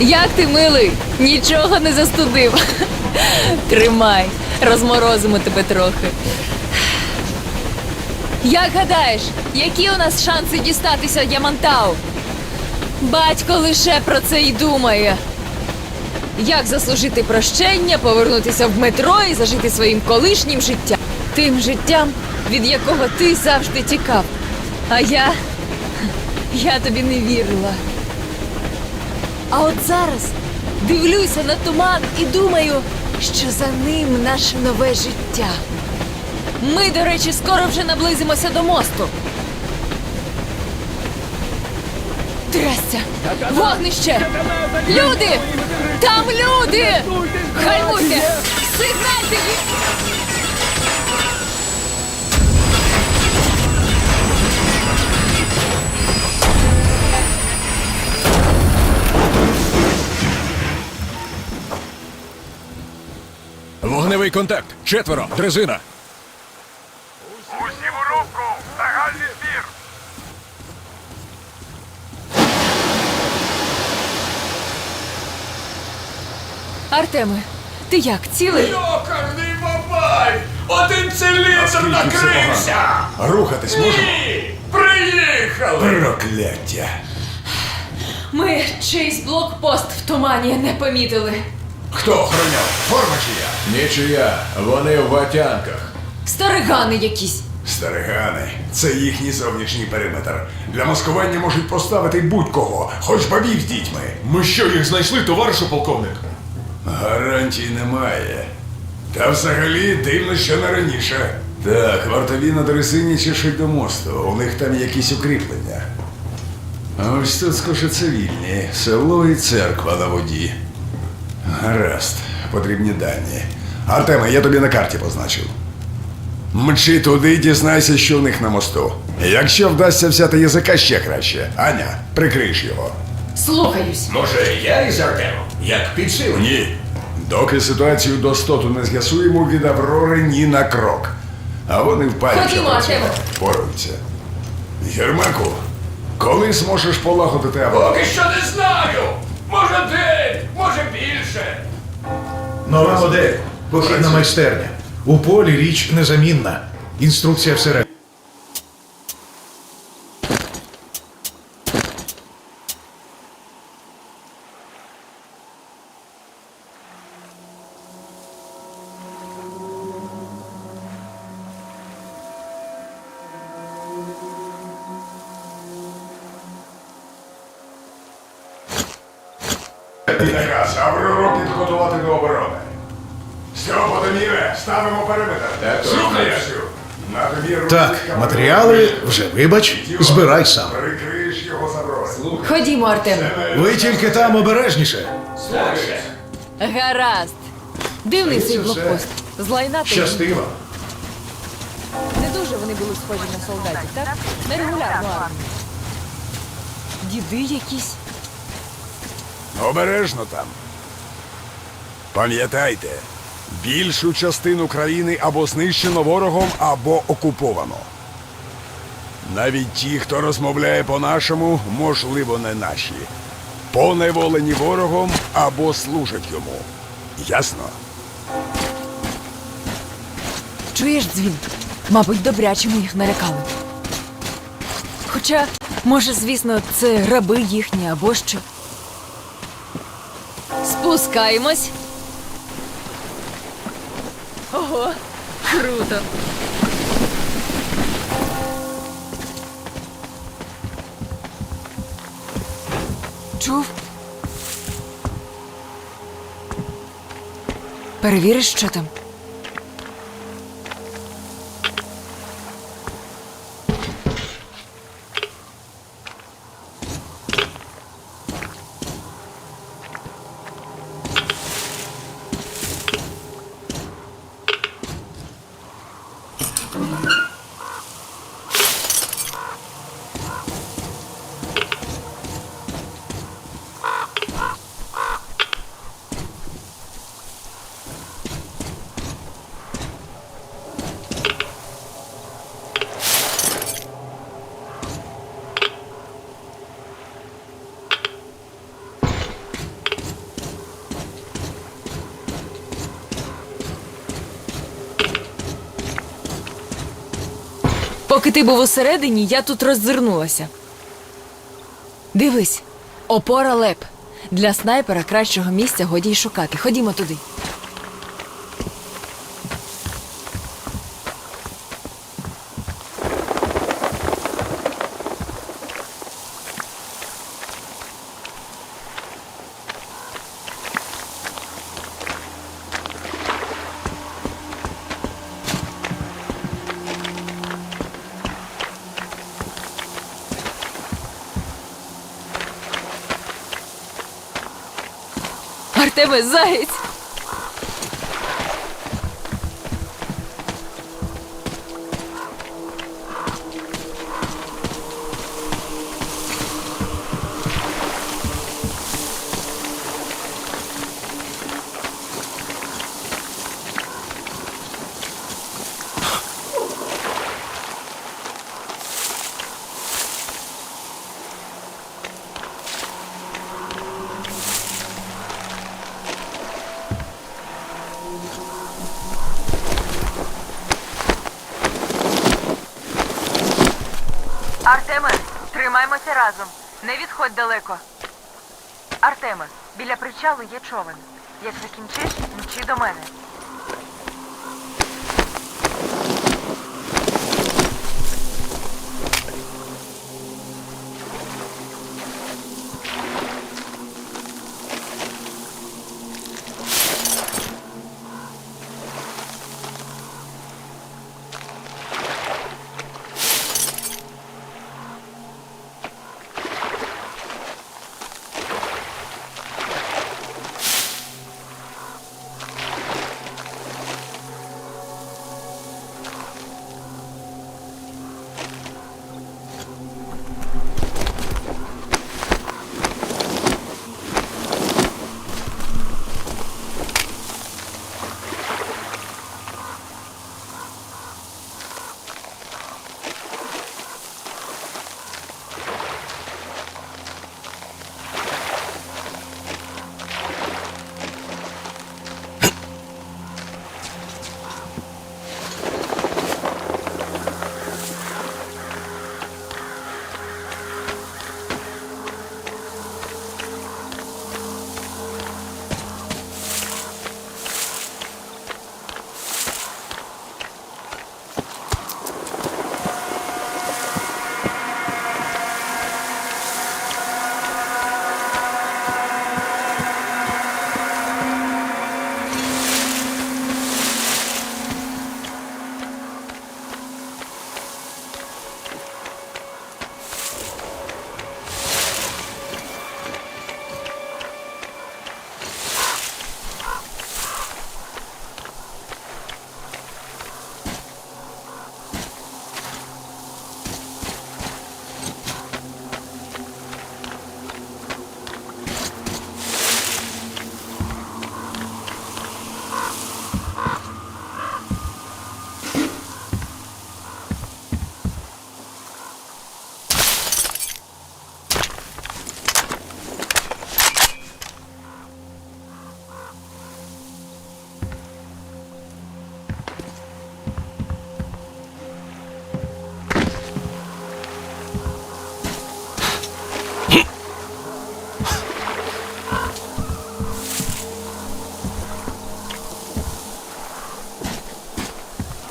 Як ти милий? Нічого не застудив. Тримай, розморозимо тебе трохи. Як гадаєш, які у нас шанси дістатися Ямантау? Батько лише про це й думає. Як заслужити прощення, повернутися в метро і зажити своїм колишнім життям, тим життям, від якого ти завжди тікав. А я. я тобі не вірила. А от зараз дивлюся на туман і думаю, що за ним наше нове життя. Ми, до речі, скоро вже наблизимося до мосту. Трясся! Вогнище! Люди! Там люди! Гальмуйте! Сигнальте Вогневий контакт. Четверо. Дрезина. Усі в рубку! Загальний збір! Артеме, ти як, цілий? Йокарний бабай! Один циліндр накрився! Рухатись можемо? Ні! Приїхали! Прокляття. Ми чийсь блокпост в тумані не помітили. Хто охороняв? Форма чия? Нічия. Вони в ватянках. Старигани якісь. Старигани. Це їхній зовнішній периметр. Для маскування можуть поставити будь-кого, хоч бабів з дітьми. Ми що, їх знайшли, товаришу полковник? Гарантій немає. Та взагалі дивно, що не раніше. Так, вартові на дресині чешуть до мосту. У них там якісь укріплення. А ось тут скоше цивільні. Село і церква на воді. Гаразд, потрібні дані. Артеме, я тобі на карті позначив. Мчи туди дізнайся, що в них на мосту. Якщо вдасться взяти язика ще краще. Аня, прикриш його. Слухаюсь. Може, я із Артемом? Як підсилені? Ні. Доки ситуацію до стоту не з'ясуємо, від Аврори ні на крок. А вони впають. Ходімо, Артеме. Поруються. Єрмаку, коли зможеш полагодити аварію? Поки що не знаю! Може день, може більше. Нова модель. Похідна майстерня. У полі річ незамінна. Інструкція всередині. Вже вибач, збирай сам. Прикриєш його Аврори. Ходімо, Артеме. Ви тільки там обережніше. Гаразд. Дивний цей блокпост. З лайна та Щастиво. Не дуже вони були схожі на солдатів, так? Нерегулярну армію. Діди якісь. Обережно там. Пам'ятайте, більшу частину країни або знищено ворогом, або окуповано. Навіть ті, хто розмовляє по-нашому, можливо, не наші. Поневолені ворогом або служать йому. Ясно? Чуєш дзвін? Мабуть, добряче ми їх налякали. Хоча, може, звісно, це раби їхні або що. Спускаємось. Ого, круто. Чув? Перевіриш, що там? Поки ти був усередині, я тут роззирнулася. Дивись, опора леп. Для снайпера кращого місця годі й шукати. Ходімо туди. Артеме, заєць! Тримаймося разом. Не відходь далеко. Артеме, біля причалу є човен. Як закінчиш, мчи до мене.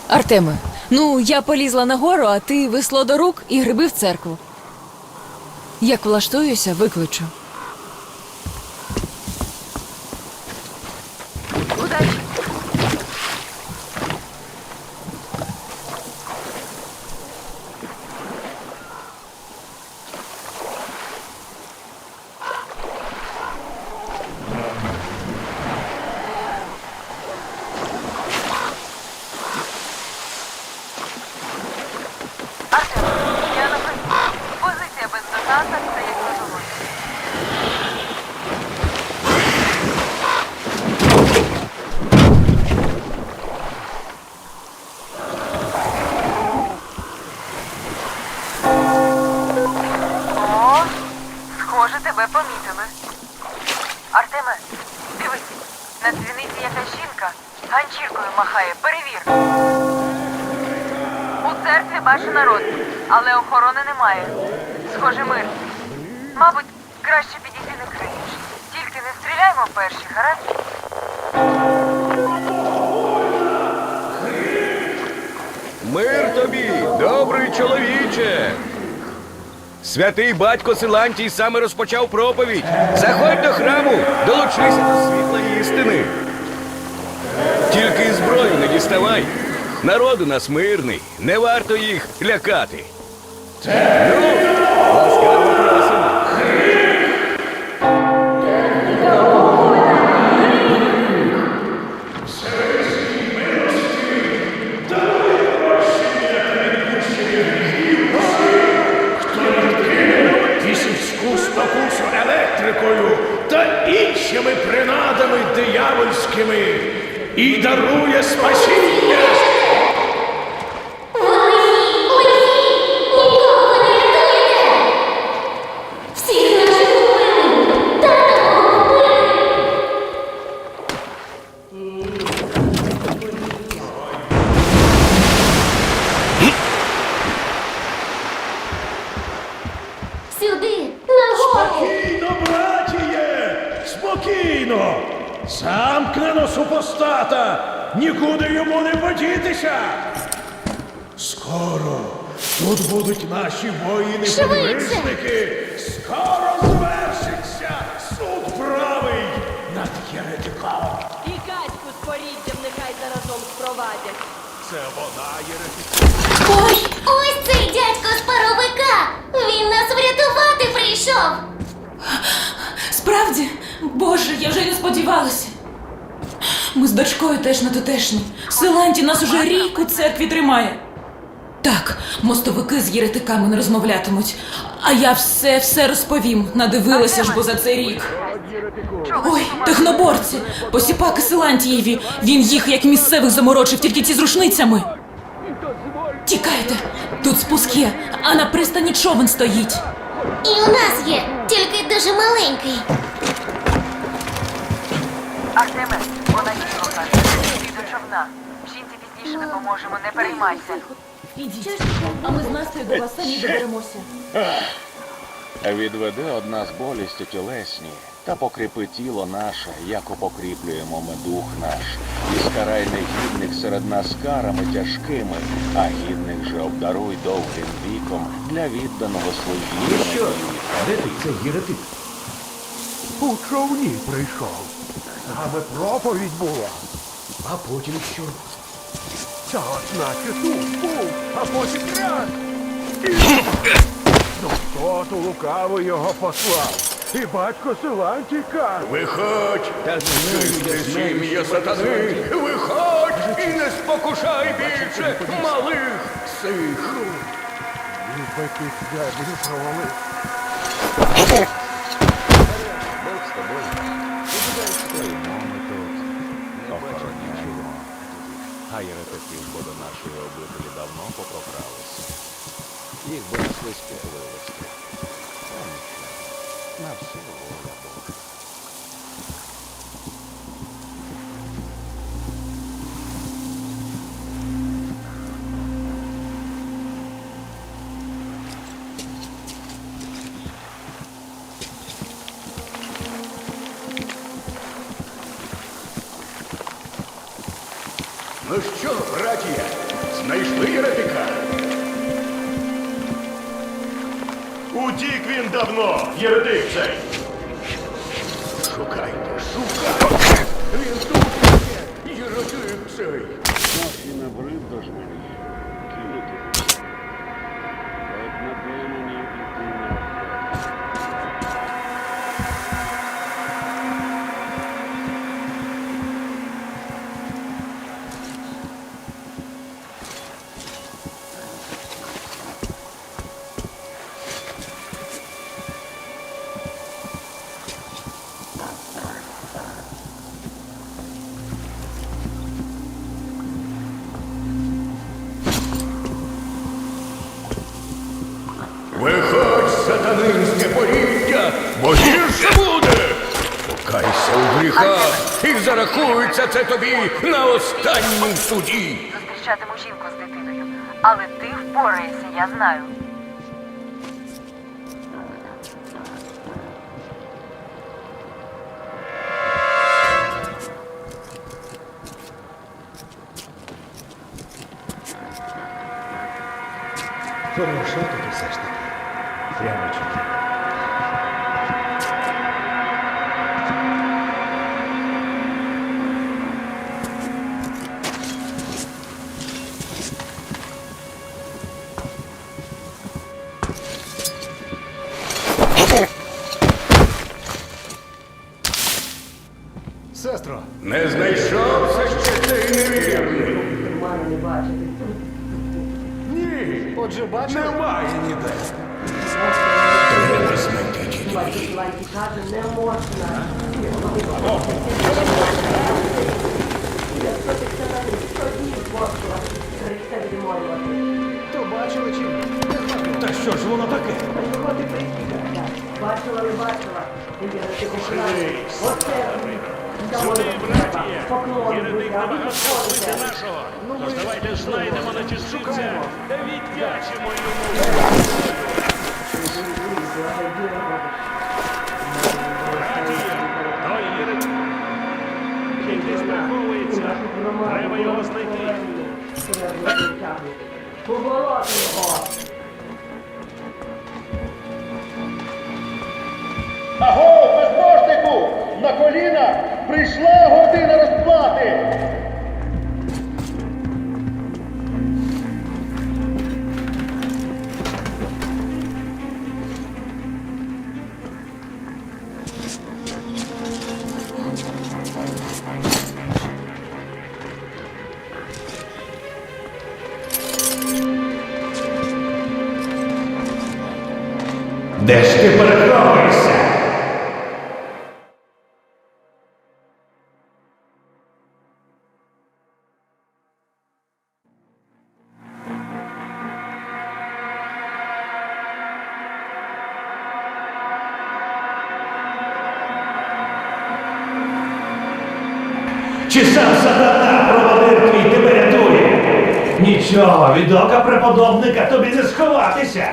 Артеме, ну я полізла нагору, а ти весло до рук і гриби в церкву. Як влаштуюся, викличу. Удачі! Я на позиції. Позиція без дозатор стоїть готово. О, схоже, тебе помітили. Артеме, дивись, на дзвіниці якась жінка ганчіркою махає. Перевір. У церкві бачу народ, але охорони немає. Схоже, мир. Мабуть, краще підійти на кринж. Тільки не стріляймо перші, гаразд? Мир тобі, добрий чоловіче. Святий батько Силантій саме розпочав проповідь. Заходь до храму, долучися до світла істини. Тільки зброю не діставай. Народ у нас мирний, не варто їх лякати. Ну, диявольськими і дарує спасіння. Спровадять. Ой, ось цей дядько з паровика! Він нас врятувати прийшов! Справді, Боже, я вже й не сподівалася. Ми з дочкою теж на тутешні. Силанті нас уже рік у церкві тримає. Так, мостовики з єретиками не розмовлятимуть. А я все все розповім. Надивилася ж бо за цей рік. Ой, техноборці, посіпаки Силантієві. Він їх як місцевих заморочив, тільки ці з рушницями. Тікайте, тут спуск є, а на пристані човен стоїть. І у нас є, тільки дуже маленький. Артеме, вона. Йди до човна. Жінці пізніше допоможемо, не переймайся. Ідіть, а ми з Настею до вас самі доберемося. Відведи од нас болісті тілесні, та покріпи тіло наше, яко покріплюємо ми дух наш, і скарай негідних серед нас карами тяжкими, а гідних же обдаруй довгим віком для відданого служіння. Що? Де ти? Це єретик. У човні прийшов. Саме проповідь була. А потім що? Та от наче тут був, а потім раз. Ну хто ту лукаво його послав? І батько Силантій каже. Виходь та знищи сім'я сатани. Виходь і не спокушай більше малих сих. Бики не провалив. Бог з тобою. І буде стоїмо ми тут. Не охороняємо. А бо до нашої обителі давно попрокралися. Їх би несли спіхливості. Та нічого. На всю воля Бога. Давно, єретик цей. Шукайте, шукайте! Він тут є! Єретик цей! Нас і набрид ж жмені. Зарахується це тобі на останньому суді! Зустрічатиму жінку з дитиною. Але ти впораєшся, я знаю. Нечистивця та віддячимо йому. Братія! Той вірить. Він десь приховується. Треба його знайти. Повороти його! Чи сам сатана проводив твій тебе рятує? Нічого, від ока преподобника тобі не сховатися.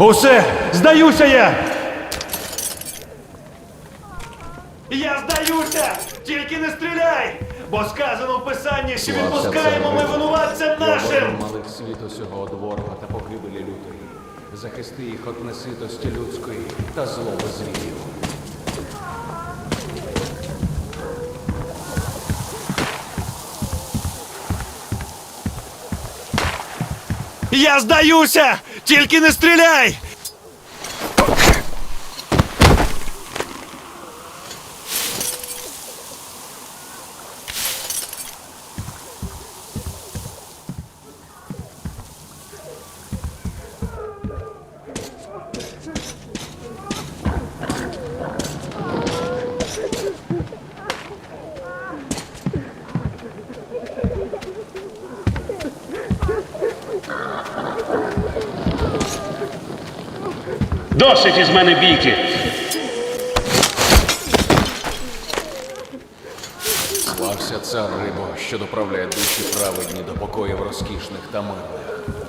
Усе! Здаюся я! Я здаюся! Тільки не стріляй! Бо сказано в писанні, що відпускаємо ми винуватцям нашим! малих світ усього од та погибелі лютої. Захисти їх від неситості людської та злоби звірів. Я здаюся! Тільки не стріляй! Досить із мене бійки. Слався цар рибо, що доправляє душі праведні до покоїв розкішних та мирних.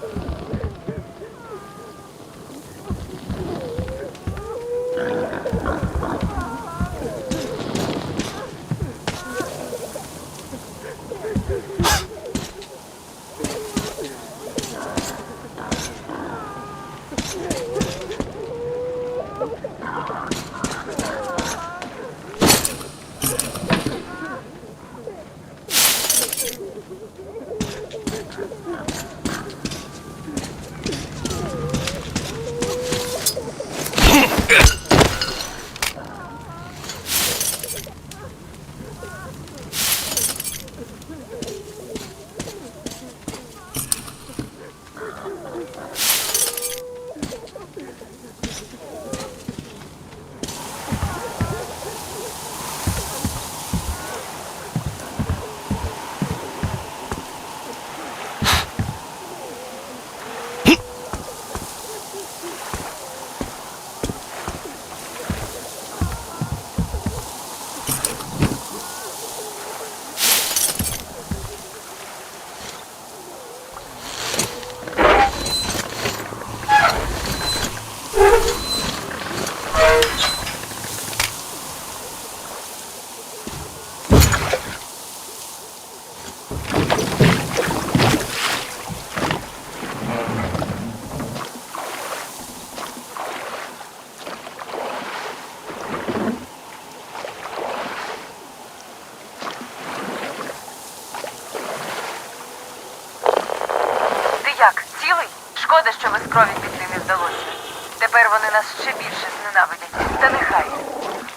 Ще більше зненавидять. Та нехай.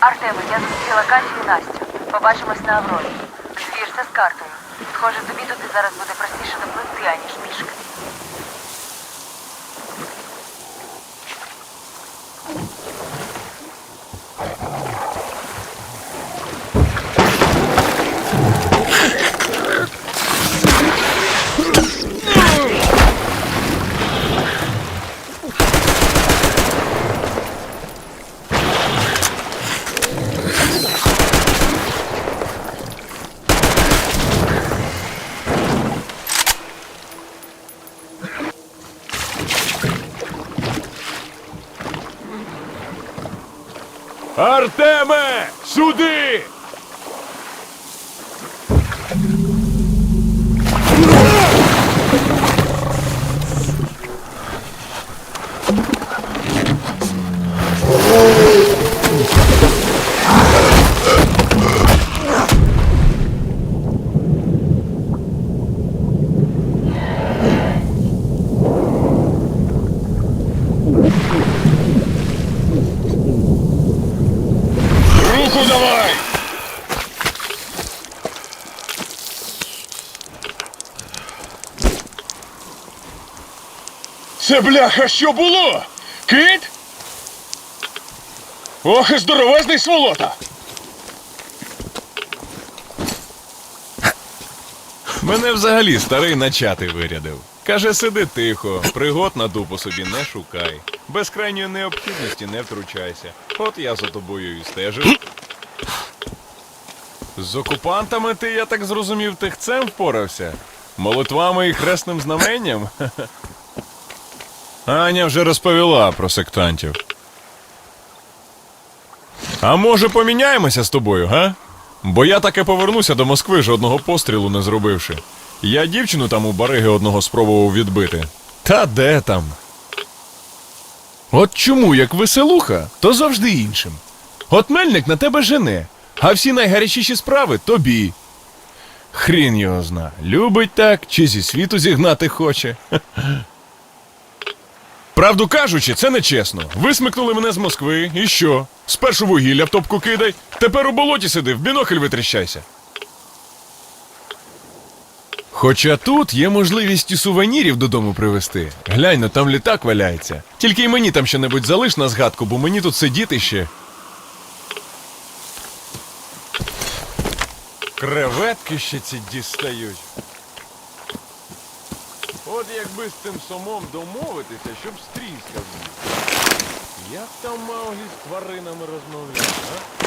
Артеме, я зустріла Катю і Настю. Побачимось на Аврорі. Звірся з картою. Схоже, тобі туди зараз буде простіше допливти, аніж пішки. Артеме! Сюди! Це бляха, що було? Кит? Ох, і здоровезний сволота! Мене взагалі старий начати вирядив. Каже, сиди тихо, пригод на дупу собі не шукай. Без крайньої необхідності не втручайся. От я за тобою і стежив. З окупантами ти, я так зрозумів, тихцем впорався? Молитвами і хресним знаменням? Аня вже розповіла про сектантів. А може поміняємося з тобою, га? Бо я таки повернуся до Москви, жодного пострілу не зробивши. Я дівчину там у бариги одного спробував відбити. Та де там? От чому, як веселуха, то завжди іншим. От мельник на тебе жене, а всі найгарячіші справи тобі. Хрін його зна, любить так, чи зі світу зігнати хоче. Правду кажучи, це нечесно. Висмикнули мене з Москви, і що? Спершу вугілля в топку кидай, тепер у болоті сиди, в бінокль витріщайся. Хоча тут є можливість і сувенірів додому привезти. Глянь, ну там літак валяється. Тільки й мені там що-небудь залиш на згадку, бо мені тут сидіти ще. Креветки ще ці дістають. От якби з цим сомом домовитися, щоб стріска був. Як там Мауглі з тваринами розмовляти, а?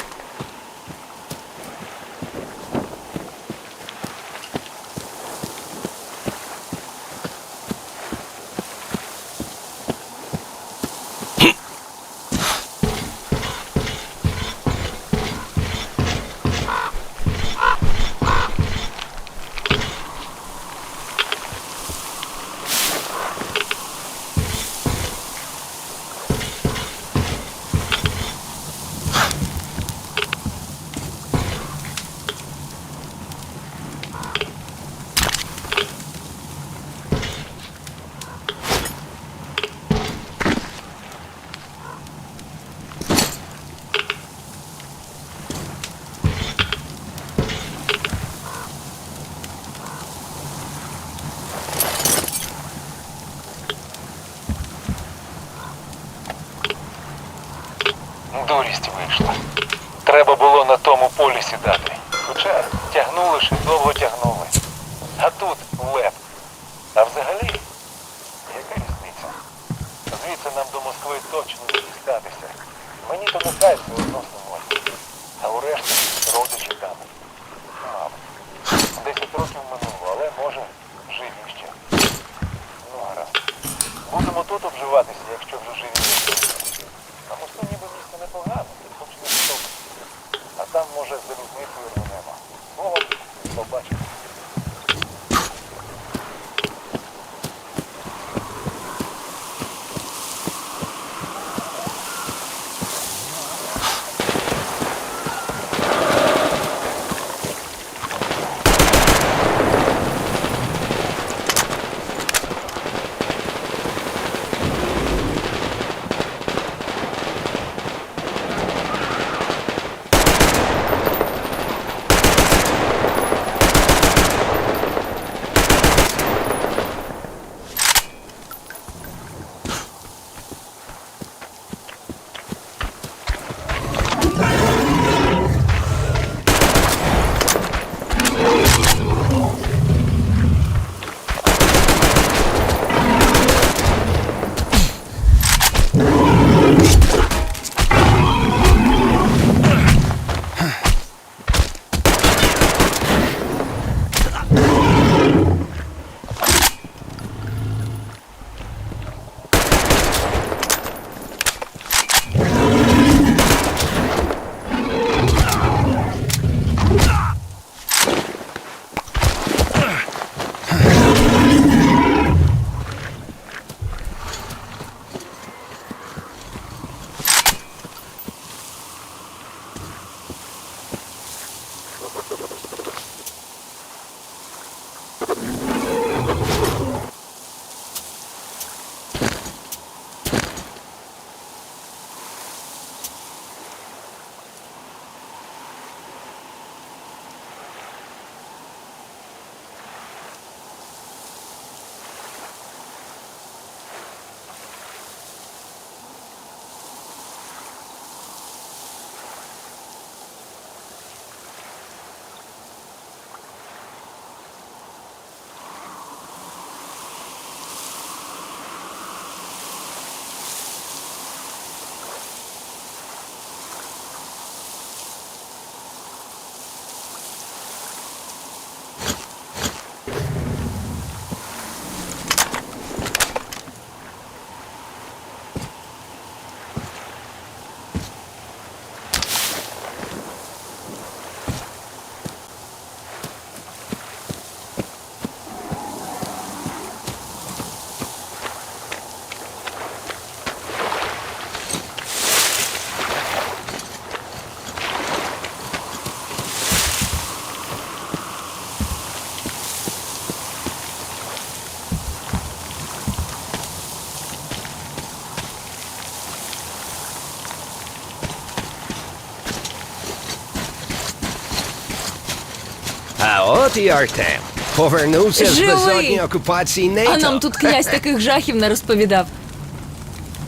А Артем. Повернувся з Живий! безодні окупації НАТО. А нам тут князь таких жахів не розповідав.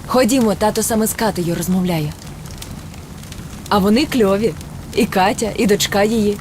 Ходімо, тато саме з Катею розмовляє. А вони кльові. І Катя, і дочка її.